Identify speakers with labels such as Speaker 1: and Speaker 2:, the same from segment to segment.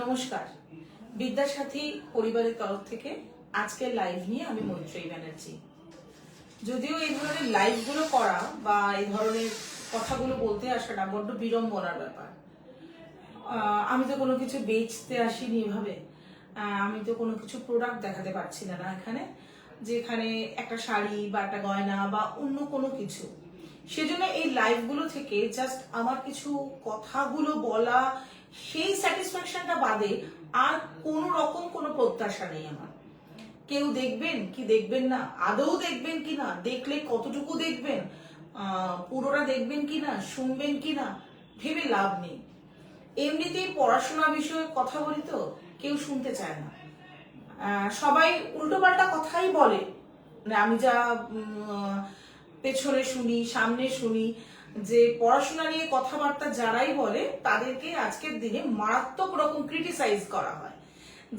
Speaker 1: নমস্কার। বিদ্যাসাথী পরিবারের তরফ থেকে আজকের লাইভ নিয়ে আমি মৈত্রেয়ী ব্যানার্জি। যদিও এই ধরনের লাইভগুলো করা বা এই ধরনের কথাগুলো বলতে আসাটা বড্ড বিড়ম্বনার ব্যাপার। আমি তো কোনো কিছু বেচতে আসিনি এভাবে। আমি তো কোনো কিছু প্রোডাক্ট দেখাতে পারছি না এখানে, যেখানে একটা শাড়ি বা একটা গয়না বা অন্য কোনো কিছু। সেজন্য এই লাইভগুলো থেকে জাস্ট আমার কিছু কথাগুলো বলা সেই স্যাটিসফ্যাকশনটা বাদে আর কোনো রকম কোনো প্রত্যাশা নেই আমার। কেউ দেখবেন কি দেখবেন না? আদৌ দেখবেন কি না? দেখলে কতটুকু দেখবেন? পুরোটা দেখবেন কি না? শুনবেন কি না? ভেবে লাভ নেই। এমনিতেই পড়াশোনা বিষয়ে কথা বলি তো, কেউ শুনতে চায় না। সবাই উল্টোপাল্টা কথাই বলে। মানে আমি যা পেছনে শুনি, সামনে শুনি যে পড়াশোনা নিয়ে কথাবার্তা যারাই বলে, তাদেরকে আজকের দিনে মারাত্মক রকম ক্রিটিসাইজ করা হয়।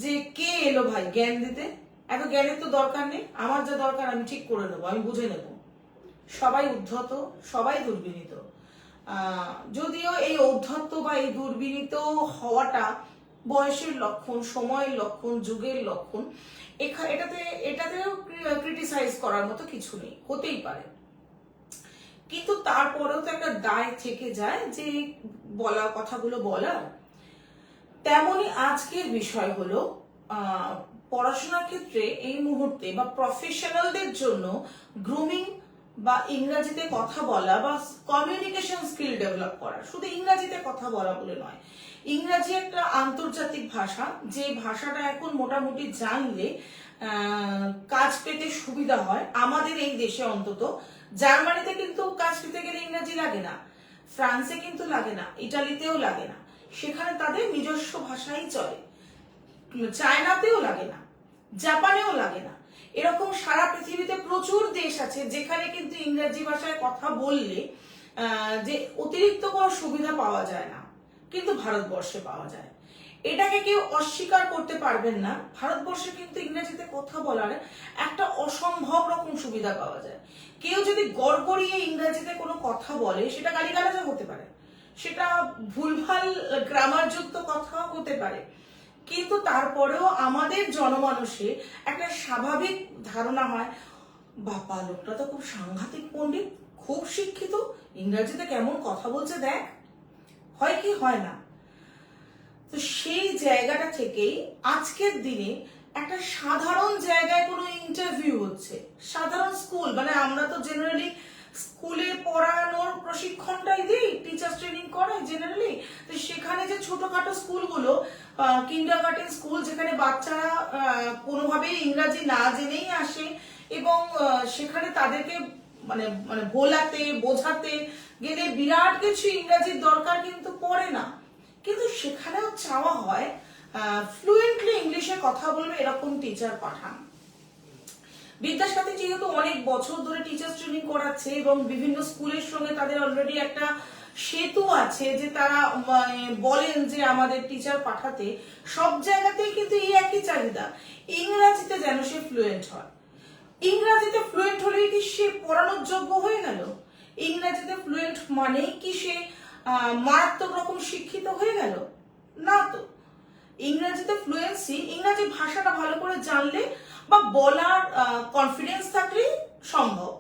Speaker 1: যে কে এলো ভাই জ্ঞান দিতে? এত জ্ঞানের তো দরকার নেই, আমার যা দরকার আমি ঠিক করে নেব, আমি বুঝে নেব। সবাই উদ্ধত, সবাই দুর্বিনীত। যদিও এই ঔদ্ধত্য বা এই দুর্বিনীত হওয়াটা বয়সের লক্ষণ, সময়ের লক্ষণ, যুগের লক্ষণ এটাতে, এটাতেও ক্রিটিসাইজ করার মতো কিছু নেই, হতেই পারে। কিন্তু তারপরেও তো একটা দায় থেকে যায় যে বলা কথাগুলো বলার। তেমনই আজকের বিষয় হলো পড়াশোনার ক্ষেত্রে এই মুহূর্তে বা প্রফেশনালদের জন্য গ্রুমিং বা ইংরাজিতে কথা বলা বা কমিউনিকেশন স্কিল ডেভেলপ করা, শুধু ইংরাজিতে কথা বলা বলে নয়, ইংরাজি একটা আন্তর্জাতিক ভাষা, যে ভাষাটা এখন মোটামুটি জানলে কাজ পেতে সুবিধা হয় আমাদের এই দেশে অন্তত। জার্মানিতে কিন্তু কাজ পেতে গেলে ইংরাজি লাগে না, ফ্রান্সে কিন্তু লাগে না, ইটালিতেও লাগে না। সেখানে তাদের নিজস্ব ভাষাই চলে। চায়নাতেও লাগে না, জাপানেও লাগে না। এরকম সারা পৃথিবীতে প্রচুর দেশ আছে যেখানে কিন্তু ইংরেজি ভাষায় কথা বললে যে অতিরিক্ত কোনো সুবিধা পাওয়া যায় না, কিন্তু ভারতবর্ষে পাওয়া যায়। এটাকে কেউ অস্বীকার করতে পারবেন না। ভারতবর্ষে কিন্তু ইংরেজিতে কথা বলার অসম্ভব রকম সুবিধা পাওয়া যায়। কেউ যদি গড়গড়িয়ে ইংরেজিতে কোনো কথা বলে, সেটা গালিগালাজা হতে পারে। সেটা ভুলভাল গ্রামারযুক্ত কথাও হতে পারে। কিন্তু তারপরেও আমাদের জনমানসে একটা স্বাভাবিক ধারণা হয়, বাবা, লোকটা তো খুব সাংঘাতিক পণ্ডিত, খুব শিক্ষিত, ইংরেজিতে কেমন কথা বলছে দেখ। হয় কি হয় না? তো সেই জায়গাটা থেকেই আজকের দিনে একটা সাধারণ জায়গায় কোনো ইন্টারভিউ হচ্ছে। সাধারণ স্কুল মানে আমরা তো জেনারেলি স্কুলে পড়ানোর প্রশিক্ষণটাই দিই টিচার ট্রেনিং করে জেনারেলি তো সেখানে যে ছোটখাটো স্কুলগুলো কিন্ডার স্কুল যেখানে বাচ্চারা কোনোভাবেই ইংরাজি না জেনেই আসে এবং সেখানে তাদেরকে মানে মানে বোলাতে, বোঝাতে গেলে বিরাট কিছু ইংরাজির দরকার কিন্তু পড়ে না। কিন্তু সেখানেও চাওয়া হয় ফ্লুয়েন্টলি ইংলিশে কথা বলবে এরকম টিচার পাঠান। বিদ্যাসাথী যেহেতু অনেক বছর ধরে টিচার ট্রেনিং করাচ্ছে এবং বিভিন্ন স্কুলের সঙ্গে তাদের অলরেডি একটা সেতু আছে যে তারা মানে বলেন যে আমাদের টিচার পাঠাতে, সব জায়গাতেই কিন্তু এই একই চাহিদা, ইংরাজিতে যেন সে ফ্লুয়েন্ট হয়। ইংরাজিতে ফ্লুয়েন্ট হলেই কি সে পড়ানোর যোগ্য হয়ে গেল? ইংরাজিতে ফ্লুয়েন্ট মানেই কি সে মারাত্মক রকম শিক্ষিত হয়ে গেল? না তো। ইংরেজিতে ফ্লুয়েন্সি ইংরাজি ভাষাটা ভালো করে জানলে বা বলার কনফিডেন্স থাকলেই সম্ভব।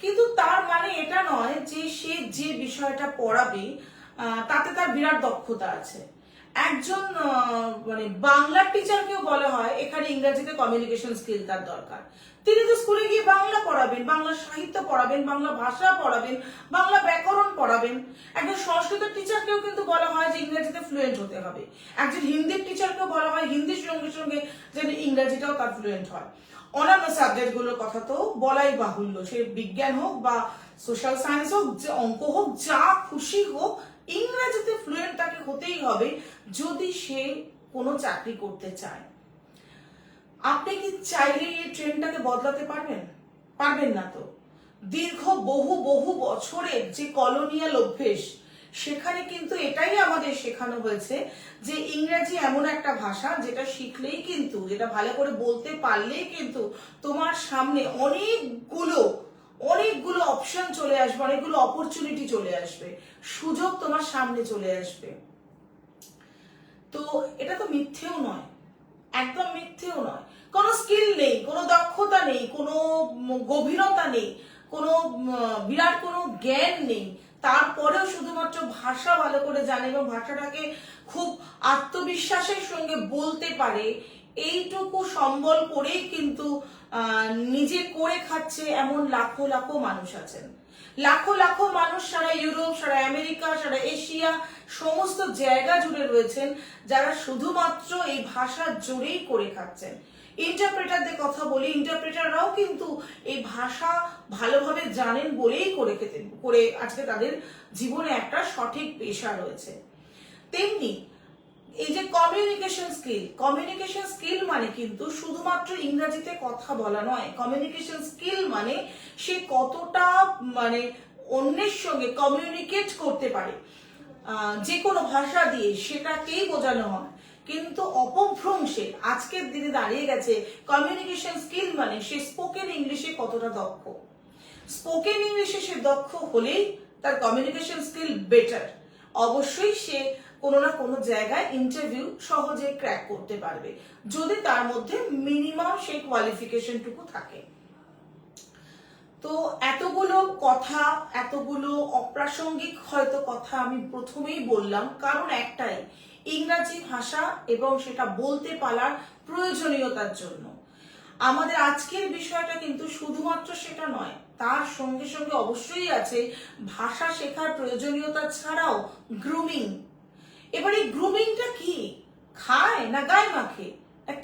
Speaker 1: কিন্তু তার মানে এটা নয় যে সে যে বিষয়টা পড়াবে তাতে তার বিরাট দক্ষতা আছে। একজন মানে বাংলার টিচারকেও বলা হয়, এখানে ইংরেজিতে কমিউনিকেশন স্কিল তার দরকার। তিনি তো স্কুলে গিয়ে বাংলা পড়াবেন, বাংলা সাহিত্য পড়াবেন, বাংলা ভাষা পড়াবেন, বাংলা ব্যাকরণ পড়াবেন। একজন সংস্কৃত টিচারকেও কিন্তু বলা হয় যে ইংরাজিতে ফ্লুয়েন্ট হতে হবে। একজন হিন্দির টিচারকেও বলা হয় হিন্দির সঙ্গে সঙ্গে যেন ইংরাজিটাও তার ফ্লুয়েন্ট হয়। অন্যান্য সাবজেক্টগুলোর কথা তো বলাই বাহুল্য। সে বিজ্ঞান হোক বা সোশ্যাল সায়েন্স হোক, যে অঙ্ক হোক, যা খুশি হোক ইংরেজিতে ফ্লুয়েন্ট তাকে হতেই হবে যদি সে কোনো চাকরি করতে চায়। আপনি কি চাইলে এই ট্রেনটাকে বদলাতে পারবেন? পারবেন না তো। দীর্ঘ বহু বহু বছরের যে কলোনিয়াল অভ্যেস, সেখানে কিন্তু এটাই আমাদের শেখানো হয়েছে যে ইংরেজি এমন একটা ভাষা যেটা শিখলেই কিন্তু, যেটা ভালো করে বলতে পারলেই কিন্তু তোমার সামনে অনেকগুলো অনেকগুলো অপশন চলে আসবে, অনেকগুলো অপরচুনিটি চলে আসবে, সুযোগ তোমার সামনে চলে আসবে। তো এটা তো মিথ্যেও নয়, একদম মিথ্যেও নয়। কোনো স্কিল নেই, কোনো দক্ষতা নেই, কোনো গভীরতা নেই, কোনো বিরাট কোনো জ্ঞান নেই। তারপরেও শুধুমাত্র ভাষা ভালো করে জানে এবং ভাষাটাকে খুব আত্মবিশ্বাসের সঙ্গে বলতে পারে, এইটুকু সম্বল করেই কিন্তু নিজে করে খাচ্ছে এমন লাখো লাখো মানুষ আছেন। লাখো লাখো মানুষ সারা ইউরোপ, সারা আমেরিকা, সারা এশিয়া, সমস্ত জায়গা জুড়ে রয়েছেন যারা শুধুমাত্র এই ভাষা জোরেই করে খাচ্ছেন। ইন্টারপ্রেটারদের কথা বলি ইন্টারপ্রেটাররাও কিন্তু এই ভাষা ভালোভাবে জানেন বলেই করে খেতেন করে আজকে তাদের জীবনে একটা সঠিক পেশা রয়েছে। তেমনি এই যে কমিউনিকেশন স্কিল কমিউনিকেশন স্কিল মানে কিন্তু শুধুমাত্র ইংরেজিতে কথা বলা নয় কমিউনিকেশন স্কিল মানে সে কতটা মানে অন্যের সঙ্গে কমিউনিকেট করতে পারে। যে কোনো ভাষা দিয়ে সেটাকেই বোঝানো হয়। কিন্তু অপভ্রংশে, আজকের দিনে দাঁড়িয়ে গেছে কমিউনিকেশন স্কিল মানে সে স্পোকেন ইংলিশে কতটা দক্ষ। স্পোকেন ইংলিশে সে দক্ষ হলেই তার কমিউনিকেশন স্কিল বেটার অবশ্যই সে কোনো না কোনো জায়গায় ইন্টারভিউ সহজে ক্র্যাক করতে পারবে। যদি তার মধ্যে মিনিমাম সেই কোয়ালিফিকেশনটুকু থাকে। তো এতগুলো কথা, এতগুলো অপ্রাসঙ্গিক হয়তো কথা আমি প্রথমেই বললাম, কারণ একটাই, ইংরাজি ভাষা এবং সেটা বলতে পারার প্রয়োজনীয়তার জন্য। আমাদের আজকের বিষয়টা কিন্তু শুধুমাত্র সেটা নয়, তার সঙ্গে সঙ্গে অবশ্যই আছে ভাষা শেখার প্রয়োজনীয়তা ছাড়াও গ্রুমিং এবার এই গ্রুমিংটা কি? খায় না গায়ে মাখে?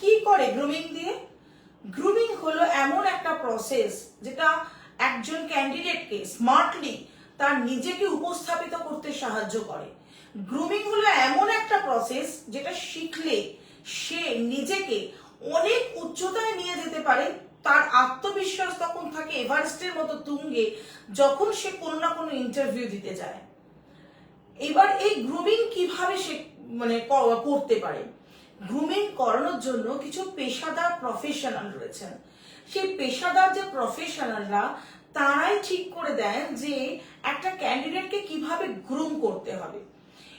Speaker 1: কি করে গ্রুমিং দিয়ে? গ্রুমিং হলো এমন একটা প্রসেস যেটা একজন ক্যান্ডিডেটকে স্মার্টলি তার নিজেকে উপস্থাপিত করতে সাহায্য করে। গ্রুমিং হলো এমন একটা প্রসেস যেটা শিখলে সে নিজেকে অনেক উচ্চতায় নিয়ে যেতে পারে, তার আত্মবিশ্বাস তখন থাকে এভারেস্টের মতো তুঙ্গে যখন সে কোনো না কোনো ইন্টারভিউ দিতে যায়। এবার এই গ্রুমিং কীভাবে সে মানে করতে পারে? গ্রুমিং করানোর জন্য কিছু পেশাদার প্রফেশনাল রয়েছেন। সেই পেশাদার যে প্রফেশনালরা তারাই ঠিক করে দেন যে একটা ক্যান্ডিডেটকে কীভাবে গ্রুম করতে হবে।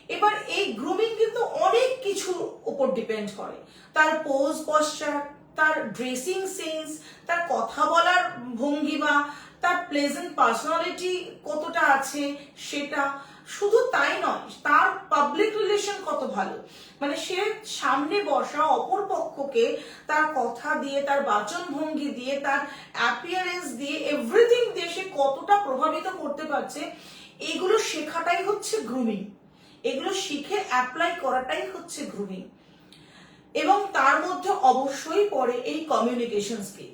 Speaker 1: এবার এই গ্রুমিং কিন্তু অনেক কিছুর উপর ডিপেন্ড করে। তার পোজ পশ্চার তার ড্রেসিং সেন্স তার কথা বলার ভঙ্গিমা, তার প্লেজেন্ট পার্সোনালিটি কতটা আছে, সেটা শুধু তাই নয়, তার পাবলিক রিলেশন কত ভালো। মানে সে সামনে বসা অপর পক্ষকে তার কথা দিয়ে, তার বাচন ভঙ্গি দিয়ে, তার অ্যাপিয়ারেন্স দিয়ে এভরিথিং সে কতটা প্রভাবিত করতে পারছে, এগুলো শেখাটাই হচ্ছে গ্রুমিং এগুলো শিখে অ্যাপ্লাই করাটাই হচ্ছে গ্রুমিং এবং তার মধ্যে অবশ্যই পড়ে এই কমিউনিকেশন স্কিল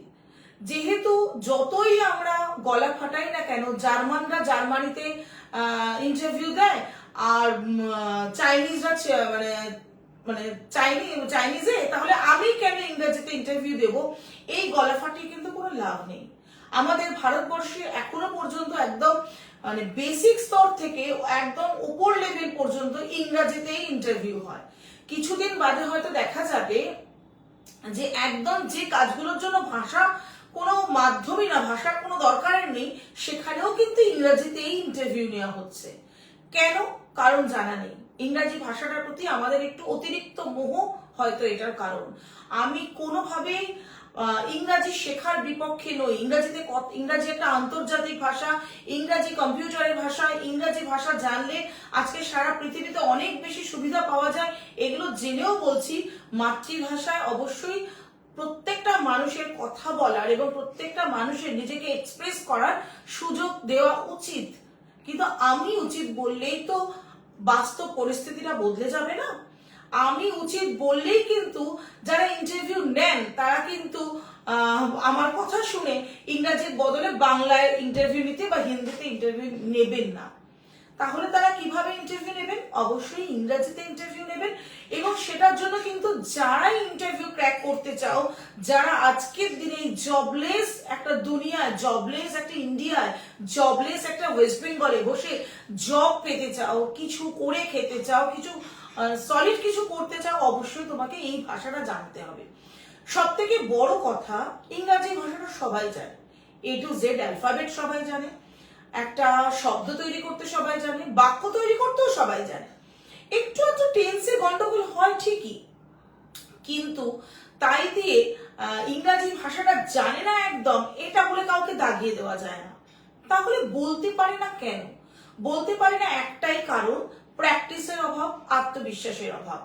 Speaker 1: যেহেতু যতই আমরা গলা ফাটাই না কেন, জার্মানরা জার্মানিতে ইন্টারভিউ দেয়। আর চাইনিজরা মানে মানে চাইনি চাইনিজে তাহলে আমি কেন ইংরেজিতে ইন্টারভিউ দেব? এই গলা কিন্তু কোনো লাভ নেই। আমাদের ভারতবর্ষে এখনও পর্যন্ত একদম মানে বেসিক স্তর থেকে একদম উপর লেভেল পর্যন্ত ইংরাজিতেই ইন্টারভিউ হয়। কিছুদিন বাদে হয়তো দেখা যাবে যে একদম যে কাজগুলোর জন্য ভাষা কোনো মাধ্যমই না, ভাষার কোনো দরকারের নেই, সেখানেও কিন্তু ইংরেজিতেই ইন্টারভিউ নেওয়া হচ্ছে। কেন? কারণ জানা নেই। ইংরাজি ভাষাটার প্রতি আমাদের একটু অতিরিক্ত মোহ হয়তো এটার কারণ। আমি কোনোভাবেই ইংরাজি শেখার বিপক্ষে নই। ইংরাজিতে ইংরাজি একটা আন্তর্জাতিক ভাষা, ইংরাজি কম্পিউটারের ভাষা, ইংরাজি ভাষা জানলে আজকে সারা পৃথিবীতে অনেক বেশি সুবিধা পাওয়া যায়। এগুলো জেনেও বলছি, মাতৃভাষায় অবশ্যই প্রত্যেকটা মানুষের কথা বলার এবং প্রত্যেকটা মানুষের নিজেকে এক্সপ্রেস করার সুযোগ দেওয়া উচিত। কিন্তু আমি উচিত বললেই তো বাস্তব পরিস্থিতিটা বদলে যাবে না। আমি উচিত বললেই কিন্তু যারা ইন্টারভিউ নেন, তারা কিন্তু আমার কথা শুনে ইংরাজির বদলে বাংলায় ইন্টারভিউ নিতে বা হিন্দিতে ইন্টারভিউ নেবেন না। তাহলে তারা কীভাবে ইন্টারভিউ নেবেন? অবশ্যই ইংরেজিতে ইন্টারভিউ নেবেন এবং সেটার জন্য কিন্তু যারা ইন্টারভিউ ক্র্যাক করতে চাও, যারা আজকের দিনে জবলেস একটা দুনিয়ায় জবলেস একটা ইন্ডিয়ায় জবলেস একটা ওয়েস্ট বেঙ্গলে বসে জব পেতে চাও, কিছু করে খেতে চাও, কিছু সলিড কিছু করতে চাও, অবশ্যই তোমাকে এই ভাষাটা জানতে হবে। সব থেকে বড় কথা, ইংরাজি ভাষাটা সবাই জানে। এ টু জেড অ্যালফাবেট সবাই জানে। একটা শব্দ তৈরি করতে সবাই জানে, বাক্য তৈরি করতেও সবাই জানে। একটু একটু টেন্সে গন্ডগোল হয় ঠিকই, কিন্তু তাই দিয়ে ইংরাজি ভাষাটা জানে না একদম, এটা বলে কাউকে দাগিয়ে দেওয়া যায় না। তাহলে বলতে পারে না কেন? বলতে পারে না একটাই কারণ প্র্যাকটিসের অভাব, আত্মবিশ্বাসের অভাব।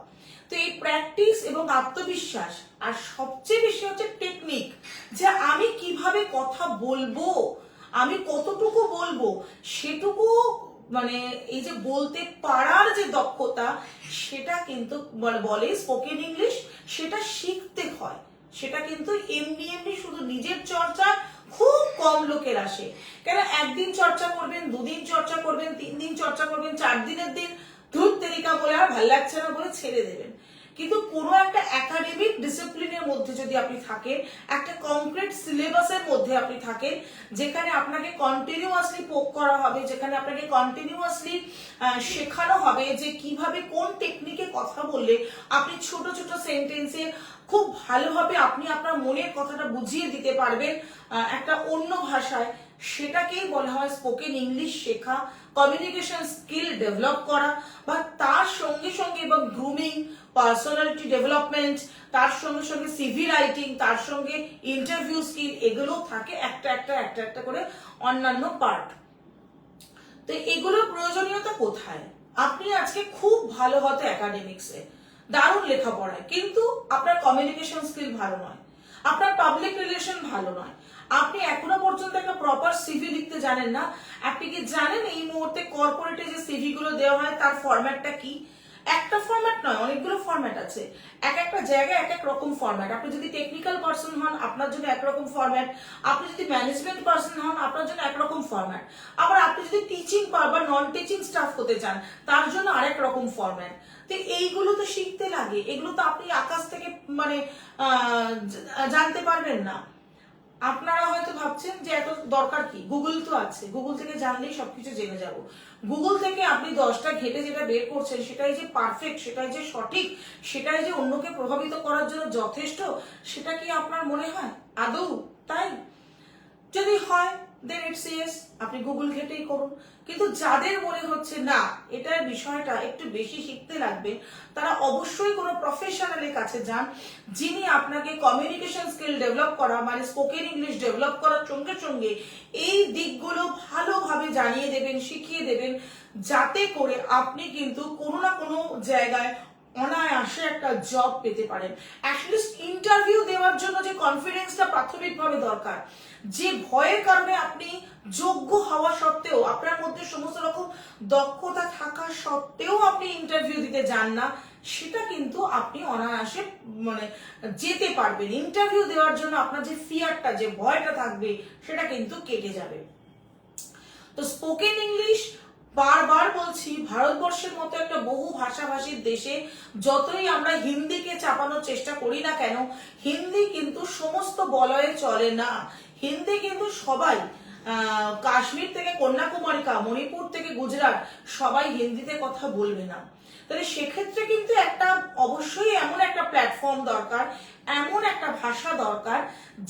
Speaker 1: তো এই প্র্যাকটিস এবং আত্মবিশ্বাস, আর সবচেয়ে বেশি হচ্ছে টেকনিক যে আমি কীভাবে কথা বলব আমি কতটুকু বলব, সেটুকু মানে এই যে বলতে পারার যে দক্ষতা, সেটা কিন্তু বলে- বলে স্পোকেন ইংলিশ সেটা শিখতে হয়। সেটা কিন্তু এমনি এমনি শুধু নিজের চর্চা খুব কম লোকের আসে। কেন একদিন চর্চা করবেন, দুদিন চর্চা করবেন, তিন দিন চর্চা করবেন, চার দিনের দিন ধূপ তেরিকা বলে আর ভালো লাগছে না বলে ছেড়ে দেবেন। কিন্তু কোনো একটা একাডেমিক ডিসিপ্লিনের মধ্যে যদি আপনি থাকেন, একটা কংক্রিট সিলেবাসের মধ্যে আপনি থাকেন, যেখানে আপনাকে কন্টিনিউয়াসলি পোক করা হবে, যেখানে আপনাকে কন্টিনিউয়াসলি শেখানো হবে যে কীভাবে কোন টেকনিকে কথা বললে আপনি ছোট ছোট সেন্টেন্সে খুব ভালোভাবে আপনি আপনার মনের কথাটা বুঝিয়ে দিতে পারবেন একটা অন্য ভাষায়। সেটাকেই বলা হয় স্পোকেন ইংলিশ শেখা কমিউনিকেশন স্কিল ডেভেলপ করা, বা তার সঙ্গে সঙ্গে এবং গ্রুমিং পার্সোনালিটি ডেভেলপমেন্ট তার সঙ্গে সঙ্গে সিভি রাইটিং তার সঙ্গে ইন্টারভিউ স্কিল এগুলো থাকে একটা একটা একটা একটা করে অন্যান্য পার্ট তো এগুলোর প্রয়োজনীয়তা কোথায়? আপনি আজকে খুব ভালো হতো একাডেমিক্সে দারুণ লেখাপড়ায়। কিন্তু আপনার কমিউনিকেশন স্কিল ভালো নয়। আপনার পাবলিক রিলেশন ভালো নয়। আপনি এখনও পর্যন্ত একটা প্রপার সিভি লিখতে জানেন না। আপনি কি জানেন এই মুহূর্তে কর্পোরেটে যে সিভি গুলো দেওয়া হয়, তার ফরম্যাটটা কি? একটা ফরম্যাট নয়, অনেকগুলো ফরম্যাট আছে। এক একটা জায়গায় এক এক রকম ফরম্যাট আপনি যদি টেকনিক্যাল পার্সন হন, আপনার জন্য একরকম ফরম্যাট আপনি যদি ম্যানেজমেন্ট পার্সন হন, আপনার জন্য একরকম ফরম্যাট আবার আপনি যদি টিচিং বা নন টিচিং স্টাফ হতে চান, তার জন্য আরেক রকম ফরম্যাট তো এইগুলো তো শিখতে লাগে। এগুলো তো আপনি আকাশ থেকে মানে জানতে পারবেন না। আপনারা হয়তো ভাবছেন যে এত দরকার কি? গুগল তো আছে। গুগল থেকে জানলেই সবকিছু জেনে যাব। গুগল থেকে আপনি দশটা ঘেটে যেটা বের করছেন, সেটাই যে পারফেক্ট সেটাই যে সঠিক, সেটাই যে অন্যকে প্রভাবিত করার জন্য যথেষ্ট, সেটা কি আপনার মনে হয়? আদৌ, তাই? যদি হয় দেন ইটস ইয়েস আপনি গুগল ঘেটেই করুন। কিন্তু যাদের মনে হচ্ছে, না এটার বিষয়টা একটু বেশি শিখতে লাগবে, তারা অবশ্যই কোনো প্রফেশনালের কাছে যান, যিনি আপনাকে কমিউনিকেশন স্কিল ডেভেলপ করা মানে স্পোকেন ইংলিশ ডেভেলপ করার সঙ্গে সঙ্গে এই দিকগুলো ভালোভাবে জানিয়ে দেবেন, শিখিয়ে দেবেন, যাতে করে আপনি কিন্তু কোনো না কোনো জায়গায় অনায়াসে একটা জব পেতে পারেন। অ্যাটলিস্ট ইন্টারভিউ দেওয়ার জন্য যে কনফিডেন্সটা প্রাথমিকভাবে দরকার যে ভয়ের কারণে আপনি যোগ্য হওয়া সত্ত্বেও, আপনার মধ্যে সমস্ত রকম দক্ষতা থাকা সত্ত্বেও আপনি ইন্টারভিউ দিতে যান না, সেটা কিন্তু আপনি অনায়াসে মানে যেতে পারবেন। ইন্টারভিউ দেওয়ার জন্য আপনার যে ফিয়ারটা যে ভয়টা থাকবে, সেটা কিন্তু কেটে যাবে। তো স্পোকেন ইংলিশ বারবার বলছি, ভারতবর্ষের মতো একটা বহু ভাষাভাষীর দেশে যতই আমরা হিন্দিকে চাপানোর চেষ্টা করি না কেন, হিন্দি কিন্তু সমস্ত বলয়ে চলে না। হিন্দি কিন্তু সবাই কাশ্মীর থেকে কন্যাকুমারিকা, মণিপুর থেকে গুজরাট, সবাই হিন্দিতে কথা বলবে না। তাহলে সেক্ষেত্রে কিন্তু একটা, অবশ্যই এমন একটা প্ল্যাটফর্ম দরকার, এমন একটা ভাষা দরকার,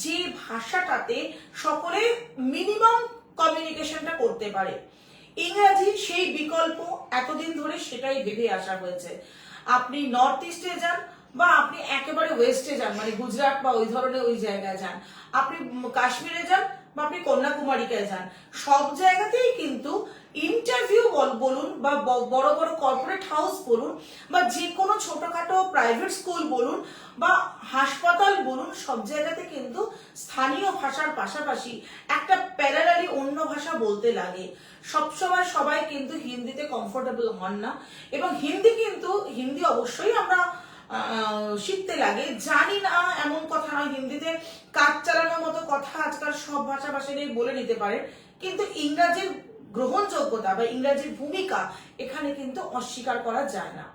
Speaker 1: যে ভাষাটাতে সকলে মিনিমাম কমিউনিকেশনটা করতে পারে। ইংরাজি সেই বিকল্প, এতদিন ধরে সেটাই ভেবে আসা হয়েছে। আপনি নর্থ ইস্টে যান বা আপনি একেবারে ওয়েস্টে যান মানে গুজরাট বা ওই ধরনের ওই জায়গায় যান। আপনি কাশ্মীরে যান বা আপনি কন্যাকুমারীকে যান। সব জায়গাতেই কিন্তু ইন্টারভিউ বলুন বা বড় বড় কর্পোরেট হাউস বলুন বা যে কোনো ছোটখাটো প্রাইভেট স্কুল বলুন বা হাসপাতাল বলুন, সব জায়গাতে কিন্তু স্থানীয় ভাষার পাশাপাশি একটা প্যারালালি অন্য ভাষা বলতে লাগে। সবসময় সবাই কিন্তু হিন্দিতে কমফোর্টেবল হন না। এবং হিন্দি কিন্তু, হিন্দি অবশ্যই আমরা শিখতে লাগে। জানি না এমন কথা নয়, হিন্দিতে কাজ চালানোর মতো কথা আজকাল সব ভাষাভাষী বলে নিতে পারে। কিন্তু ইংরাজির গ্রহণযোগ্যতা বা ইংরাজির ভূমিকা এখানে কিন্তু অস্বীকার করা যায় না।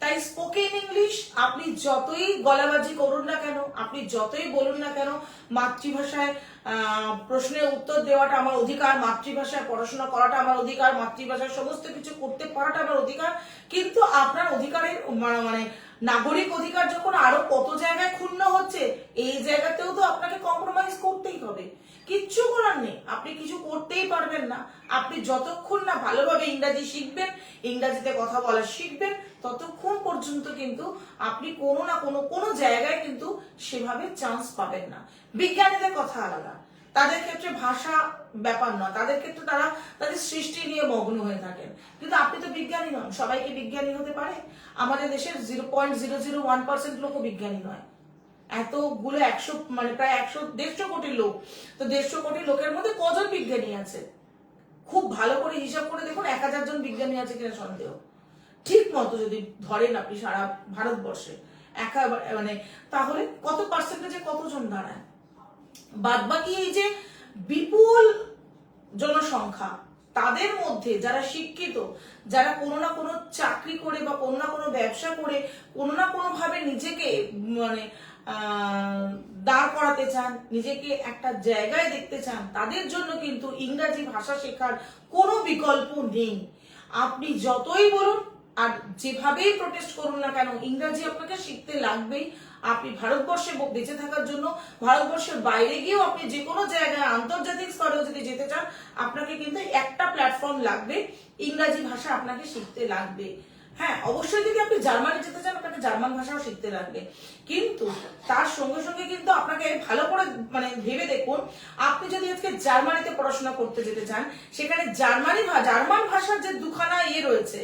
Speaker 1: তাই স্পোকেন ইংলিশ আপনি যতই গলাবাজি করুন না কেন, আপনি যতই বলুন না কেন, মাতৃভাষায় প্রশ্নের উত্তর দেওয়াটা আমার অধিকার, মাতৃভাষায় পড়াশোনা করাটা আমার অধিকার, মাতৃভাষায় সমস্ত কিছু করতে পারাটা আমার অধিকার, কিন্তু আপনার অধিকারের মানে নাগরিক অধিকার যখন আরও কত জায়গায় ক্ষুণ্ণ হচ্ছে, এই জায়গাতেও তো আপনাকে কম্প্রোমাইজ করতেই হবে। কিচ্ছু করার নেই। আপনি কিছু করতেই পারবেন না। আপনি যতক্ষণ না ভালোভাবে ইংরাজি শিখবেন, ইংরাজিতে কথা বলা শিখবেন, ততক্ষণ পর্যন্ত কিন্তু আপনি কোনো না কোনো কোনো জায়গায় কিন্তু সেভাবে চান্স পাবেন না। বিজ্ঞানীদের কথা আলাদা। তাদের ক্ষেত্রে ভাষা ব্যাপার নয়। তাদের ক্ষেত্রে তারা তাদের সৃষ্টি নিয়ে মগ্ন হয়ে থাকেন। কিন্তু আপনি তো বিজ্ঞানী নন। সবাইকে বিজ্ঞানী হতে পারে? আমাদের দেশের zero point zero zero one percent লোকও বিজ্ঞানী নয়। এতগুলো একশো মানে প্রায় একশো দেড়শো কোটি লোক। তো দেড়শো কোটি লোকের মধ্যে কজন বিজ্ঞানী আছে? খুব ভালো করে হিসাব করে দেখুন, এক হাজার জন বিজ্ঞানী আছে কিনা সন্দেহ। ঠিক মতো যদি ধরেন আপনি সারা ভারতবর্ষে, একা মানে তাহলে কত পার্সেন্টেজে কতজন দাঁড়ায়? বাদ বাকি এই যে বিপুল জনসংখ্যা, তাদের মধ্যে যারা শিক্ষিত, যারা কোনো না কোনো চাকরি করে বা কোনো না কোনো ব্যবসা করে, কোনো না কোনো ভাবে নিজেকে মানে দাঁড় করাতে চান, নিজেকে একটা জায়গায় দেখতে চান, তাদের জন্য কিন্তু ইংরাজি ভাষা শেখার কোনো বিকল্প নেই। আপনি যতই বলুন আর যেভাবেই প্রোটেস্ট করুন না কেন, ইংরাজি আপনাকে শিখতে লাগবেই। আপনি ভারতবর্ষে বেঁচে থাকার জন্য, ভারতবর্ষের বাইরে গিয়েও আপনি যে কোনো জায়গায় আন্তর্জাতিক স্তরেও যদি যেতে চান, আপনাকে কিন্তু একটা প্ল্যাটফর্ম লাগবে, ইংরাজি ভাষা আপনাকে শিখতে লাগবে। হ্যাঁ অবশ্যই যদি আপনি জার্মানি যেতে চান, আপনাকে জার্মান ভাষাও শিখতে লাগবে। কিন্তু তার সঙ্গে সঙ্গে কিন্তু আপনাকে ভালো করে মানে ভেবে দেখুন, আপনি যদি আজকে জার্মানিতে পড়াশোনা করতে যেতে চান, সেখানে জার্মানি জার্মান ভাষার যে দুখানা ইয়ে রয়েছে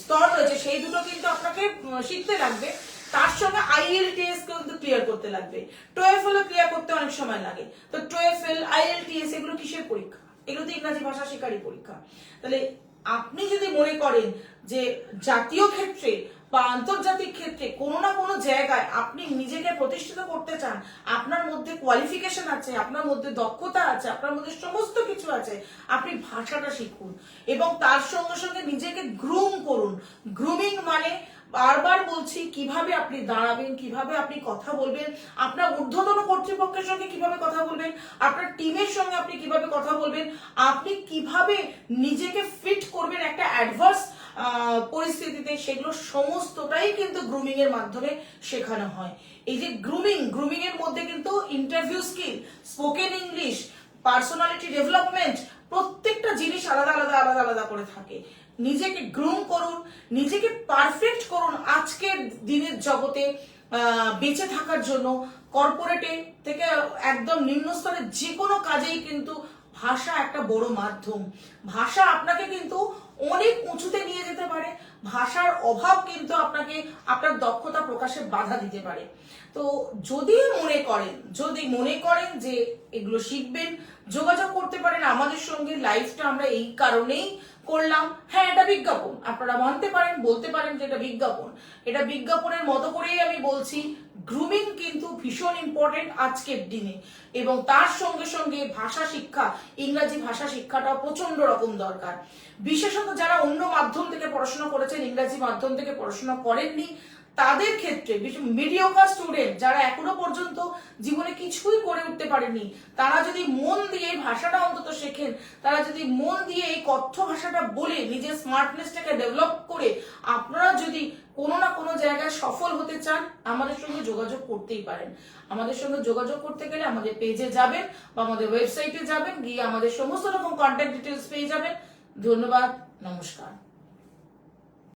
Speaker 1: স্তর রয়েছে, সেই দুটো কিন্তু আপনাকে শিখতে লাগবে। তার সঙ্গে আইএলটিএস কিন্তু ক্লিয়ার করতে লাগবে। টোয়েফেল ক্লিয়ার করতে অনেক সময় লাগে। তো টোয়েফেল আইএলটিএস এগুলো কিসের পরীক্ষা? এগুলো তো ইংরাজি ভাষা শেখারই পরীক্ষা। তাহলে আপনি যদি মনে করেন যে জাতীয় ক্ষেত্রে বা আন্তর্জাতিক ক্ষেত্রে কোনো না কোনো জায়গায় আপনি নিজেকে প্রতিষ্ঠিত করতে চান, আপনার মধ্যে কোয়ালিফিকেশন আছে, আপনার মধ্যে দক্ষতা আছে, আপনার মধ্যে সমস্ত কিছু আছে, আপনি ভাষাটা শিখুন এবং তার সঙ্গে সঙ্গে নিজেকে গ্রুম করুন। গ্রুমিং মানে বারবার বলছি, কীভাবে আপনি দাঁড়াবেন, কীভাবে আপনি কথা বলবেন, আপনার ঊর্ধ্বতন কর্তৃপক্ষের সঙ্গে কীভাবে কথা বলবেন, আপনার টিমের সঙ্গে আপনি কীভাবে কথা বলবেন, আপনি কীভাবে নিজেকে ফিট করবেন একটা অ্যাডভার্স পরিস্থিতিতে, সেগুলো সমস্তটাই কিন্তু গ্রুমিং এর মাধ্যমে শেখানো হয়। এই যে গ্রুমিং গ্রুমিং এর মধ্যে কিন্তু interview skill spoken English personality development প্রত্যেকটা জিনিস আলাদা আলাদা আলাদা আলাদা করে থাকে। নিজেকে গ্রুম করুন, নিজেকে পারফেক্ট করুন আজকের দিনের জগতে বেঁচে থাকার জন্য কর্পোরেটে থেকে একদম নিম্ন স্তরের যে কোনো কাজেই কিন্তু ভাষা একটা বড় মাধ্যম। ভাষা আপনাকে কিন্তু অনেক উঁচুতে নিয়ে যেতে পারে। ভাষার অভাব কিন্তু আপনাকে আপনার দক্ষতা প্রকাশে বাধা দিতে পারে। তো যদি মনে করেন, যদি মনে করেন যে এগুলো শিখবেন, যোগাযোগ করতে পারেন আমাদের সঙ্গে, লাইফটা আমরা এই কারণেই করলাম। হ্যাঁ এটা বিজ্ঞাপন। আপনারা মানতে পারেন, বলতে পারেন যে এটা বিজ্ঞাপন। এটা বিজ্ঞাপনের মতো করেই আমি বলছি গ্রুমিং কিন্তু ভীষণ ইম্পর্টেন্ট আজকের দিনে। এবং তার সঙ্গে সঙ্গে ভাষা শিক্ষা, ইংরাজি ভাষা শিক্ষাটা প্রচণ্ড রকম দরকার। বিশেষত যারা অন্য মাধ্যম থেকে পড়াশোনা করেছেন, ইংরাজি মাধ্যম থেকে পড়াশোনা করেননি, তাদের ক্ষেত্রে মিডিওকার স্টুডেন্ট যারা এখনও পর্যন্ত জীবনে কিছুই করে উঠতে পারেনি, তারা যদি মন দিয়ে ভাষাটা অন্তত শেখেন, তারা যদি মন দিয়ে এই কথ্য ভাষাটা বলে, নিজের স্মার্টনেসটাকে ডেভেলপ করে, আপনারা যদি কোনো না কোনো জায়গায় সফল হতে চান, আমাদের সঙ্গে যোগাযোগ করতেই পারেন। আমাদের সঙ্গে যোগাযোগ করতে গেলে আমাদের পেজে যাবেন বা আমাদের ওয়েবসাইটে যাবেন, গিয়ে আমাদের সমস্ত রকম কন্ট্যাক্ট ডিটেলস পেয়ে যাবেন। ধন্যবাদ, নমস্কার।